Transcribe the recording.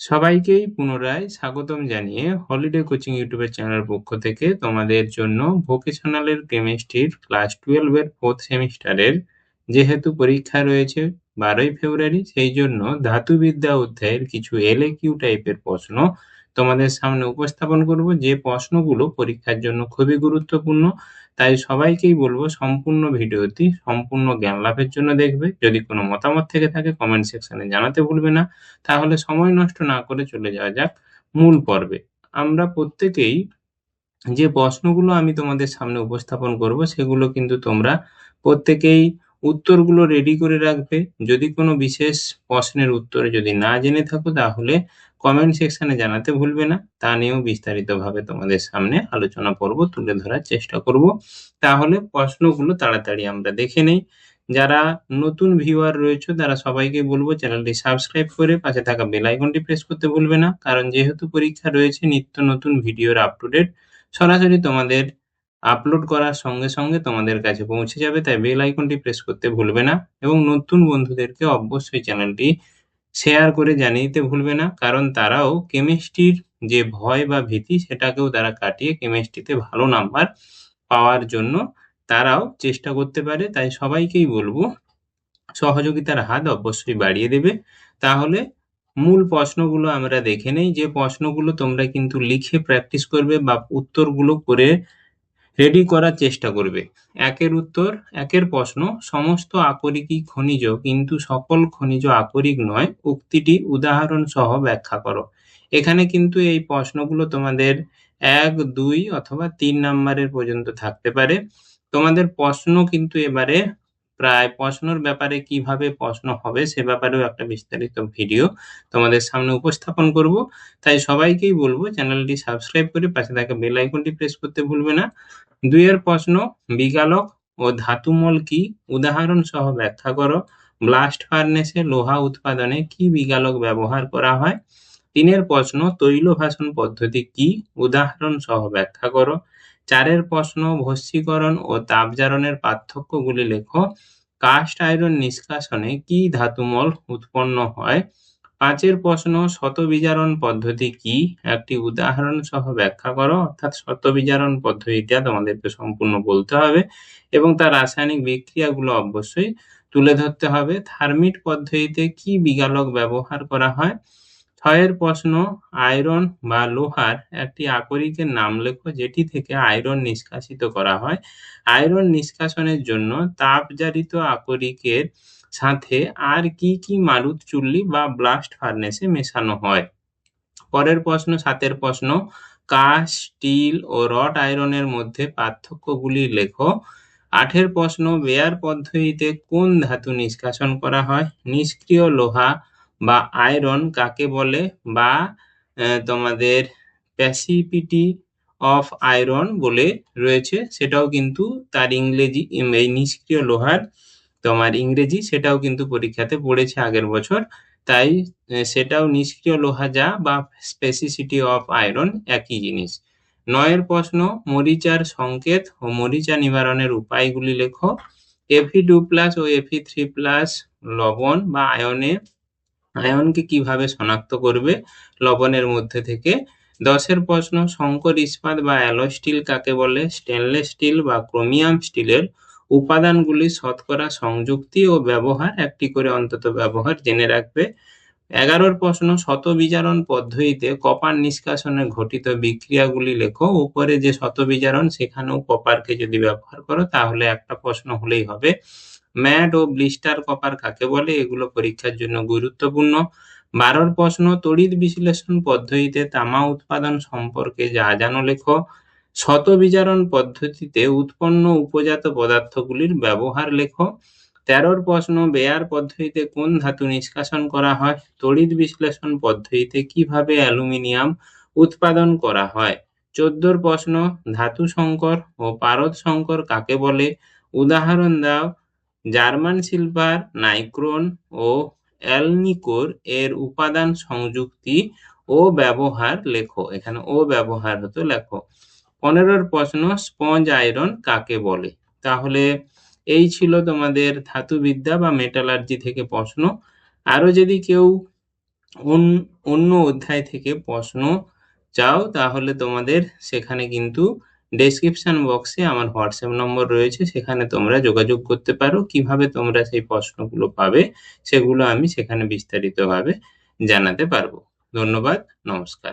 সবাইকেই পুনরায় স্বাগতম জানিয়ে হলিডে কোচিং ইউটিউবের চ্যানেলের পক্ষ থেকে তোমাদের জন্য ভোকেশনালের কেমিস্ট্রির ক্লাস টুয়েলভ এর ফোর্থ সেমিস্টারের যেহেতু পরীক্ষা রয়েছে বারোই ফেব্রুয়ারি, সেই জন্য ধাতুবিদ্যা অধ্যায়ের কিছু এলএ কিউ টাইপের প্রশ্ন তোমাদের সামনে উপস্থাপন করব যে প্রশ্নগুলো পরীক্ষার জন্য খুবই গুরুত্বপূর্ণ। তাই সবাইকেই বলব সম্পূর্ণ ভিডিওটি সম্পূর্ণ জ্ঞান লাভের জন্য দেখবে। যদি কোনো মতামত থেকে থাকে কমেন্ট সেকশনে জানাতে ভুলবে না। তাহলে সময় নষ্ট না করে চলে যাওয়া যাক মূল পর্বে। আমরা প্রত্যেকেই যে প্রশ্নগুলো আমি তোমাদের সামনে উপস্থাপন করব সেগুলো কিন্তু তোমরা প্রত্যেকেই উত্তরগুলো রেডি করে রাখবে। যদি কোনো বিশেষ প্রশ্নের উত্তর যদি না জেনে থাকো, তাহলে কমেন্ট সেকশনে জানাতে ভুলবে না। তা নিয়েও বিস্তারিতভাবে তোমাদের সামনে আলোচনা পর্ব তুলে ধরার চেষ্টা করব। তাহলে প্রশ্নগুলো তাড়াতাড়ি আমরা দেখে নেই। যারা নতুন ভিউয়ার রয়েছে, তারা সবাইকে বলব চ্যানেলটি সাবস্ক্রাইব করে পাশে থাকা বেল আইকনটি প্রেস করতে ভুলবে না। কারণ যেহেতু পরীক্ষা রয়েছে, নিত্য নতুন ভিডিওর আপ টু ডেট সরাসরি তোমাদের আপলোড করার সঙ্গে সঙ্গে তোমাদের কাছে পৌঁছে যাবে, তাই বেল আইকনটি প্রেস করতে ভুলবে না এবং নতুন বন্ধুদেরকে অবশ্যই চ্যানেলটি শেয়ার করে জানিয়ে দিতে ভুলবে না, কারণ তারাও কেমিস্ট্রির যে ভয় বা ভীতি সেটাকেও তারা কাটিয়ে কেমিস্ট্রিতে ভালো নাম্বার পাওয়ার জন্য তারাও চেষ্টা করতে পারে, তাই সবাইকেই বলব সহযোগিতার হাত অবশ্যই বাড়িয়ে দেবে। তাহলে মূল প্রশ্নগুলো আমরা দেখে নেই, যে প্রশ্নগুলো তোমরা কিন্তু লিখে প্র্যাকটিস করবে বা উত্তরগুলো করে রেডি করার চেষ্টা করবে। একের উত্তর, একের প্রশ্ন, সমস্ত আকরিকই খনিজ কিন্তু সকল খনিজ আকরিক নয়, উক্তিটি উদাহরণ সহ ব্যাখ্যা করো। এখানে কিন্তু এই প্রশ্নগুলো তোমাদের এক, দুই অথবা তিন নাম্বারের পর্যন্ত থাকতে পারে। তোমাদের প্রশ্ন কিন্তু এবারে প্রায় প্রশ্নর ব্যাপারে কীভাবে প্রশ্ন হবে সে ব্যাপারেও একটা বিস্তারিত ভিডিও তোমাদের সামনে উপস্থাপন করব। তাই সবাইকেই বলব চ্যানেলটি সাবস্ক্রাইব করে পাশে থাকা বেল আইকনটি প্রেস করতে ভুলবে না। দুইয়ের প্রশ্ন, বিকালক ও ধাতুমল কি? উদাহরণ সহ ব্যাখ্যা করো। ব্লাস্ট ফার্নেসে লোহা উৎপাদনে কি বিকালক ব্যবহার করা হয়? তিনের প্রশ্ন তৈল ভাষণ পদ্ধতি কি? উদাহরণ সহ ব্যাখ্যা করো। চারের প্রশ্ন, ভস্মীকরণ ও তাপজারণের পার্থক্যগুলি লেখো। কাস্ট আয়রন নিষ্কাশনে কি ধাতুমল উৎপন্ন হয়? পাঁচের প্রশ্ন শতবিজারণ পদ্ধতি কি? একটি উদাহরণ সহ ব্যাখ্যা করো, অর্থাৎ শতবিজারণ পদ্ধতিটা তোমাদেরকে সম্পূর্ণ বলতে হবে এবং তার রাসায়নিক বিক্রিয়াগুলো অবশ্যই তুলে ধরতে হবে। থার্মিট পদ্ধতিতে কি বিগালক ব্যবহার করা হয়? ছয়ের প্রশ্ন, আয়রন বা লোহার একটি আকরিকের নাম লেখো যেটি থেকে আয়রন নিষ্কাশিত করা হয়। আয়রন নিষ্কাশনের জন্য তাপজারিত আকরিকের সাথে আর কি কি মারুত চুল্লি বা ব্লাস্ট ফার্নেসে মেশানো হয়? পরের প্রশ্ন, সাতের প্রশ্ন, কাশ, স্টিল ও রড আয়রনের মধ্যে পার্থক্যগুলি লেখো। আঠের প্রশ্ন বেয়ার পদ্ধতিতে কোন ধাতু নিষ্কাশন করা হয়? নিষ্ক্রিয় লোহা বা আয়রন কাকে বলে? বা তোমাদের প্যাসিপিটি অফ আয়রন বলে রয়েছে, সেটাও কিন্তু তার ইংরেজি, এই নিষ্ক্রিয় লোহার তোমার ইংরেজি সেটাও কিন্তু পরীক্ষাতে পড়েছে আগের বছর। তাই সেটাও নিষ্ক্রিয় লোহা যা বা স্পেসিসিটি অফ আয়রন একই জিনিস। নয়ের প্রশ্ন, মরিচার সংকেত ও মরিচা নিবারণের উপায়গুলি লেখো। এফি টু প্লাস ও এফি থ্রি প্লাস লবণ বা আয়নে, আয়নকে কীভাবে শনাক্ত করবে লবণের মধ্যে থেকে? দশের প্রশ্ন, শঙ্কর ইস্পাত বা অ্যালয় স্টিল কাকে বলে? স্টেনলেস স্টিল বা ক্রোমিয়াম স্টিলের উপাদানগুলি শতকরা সংযুক্তি ও ব্যবহার, একটি করে অন্তত ব্যবহার জেনে রাখবে। এগারোর প্রশ্ন শতবিজারণ পদ্ধতিতে কপার নিষ্কাশনে ঘটিত বিক্রিয়াগুলি লেখো। উপরে যে শতবিজারণ সেখানেও কপারকে যদি ব্যবহার করো, তাহলে একটা প্রশ্ন হলেই হবে, ম্যাট ও ব্লিস্টার কপার কাকে বলে? এগুলো পরীক্ষার জন্য গুরুত্বপূর্ণ। বারোর প্রশ্ন, তড়িৎ বিশ্লেষণ পদ্ধতিতে তামা উৎপাদন সম্পর্কে যা জানো লেখো। শতবিজারণ পদ্ধতিতে উৎপন্ন উপজাত পদার্থগুলির ব্যবহার লেখো। তেরোর প্রশ্ন, বেয়ার পদ্ধতিতে কোন ধাতু নিষ্কাশন করা হয়? তড়িৎ বিশ্লেষণ পদ্ধতিতে কীভাবে অ্যালুমিনিয়াম উৎপাদন করা হয়? চোদ্দোর প্রশ্ন, ধাতু সংকর ও পারদ সংকর কাকে বলে? উদাহরণ দাও, জার্মান সিলভার, নাইক্রোন ও অ্যালনিকোর এর উপাদান সংযুক্তি ও ব্যবহার লেখো। এখানে ও ব্যবহার হতো লেখো। পনেরোর প্রশ্ন স্পঞ্জ আয়রন কাকে বলে? তাহলে এই ছিল তোমাদের ধাতুবিদ্যা বা মেটালার্জি থেকে প্রশ্ন। আরও যদি কেউ অন- অন্য অধ্যায় থেকে প্রশ্ন চাও, তাহলে তোমাদের সেখানে কিন্তু ডেসক্রিপশন বক্সে আমার হোয়াটসঅ্যাপ নম্বর রয়েছে, সেখানে তোমরা যোগাযোগ করতে পারো। কীভাবে তোমরা সেই প্রশ্নগুলো পাবে, সেগুলো আমি সেখানে বিস্তারিতভাবে জানাতে পারব। ধন্যবাদ, নমস্কার।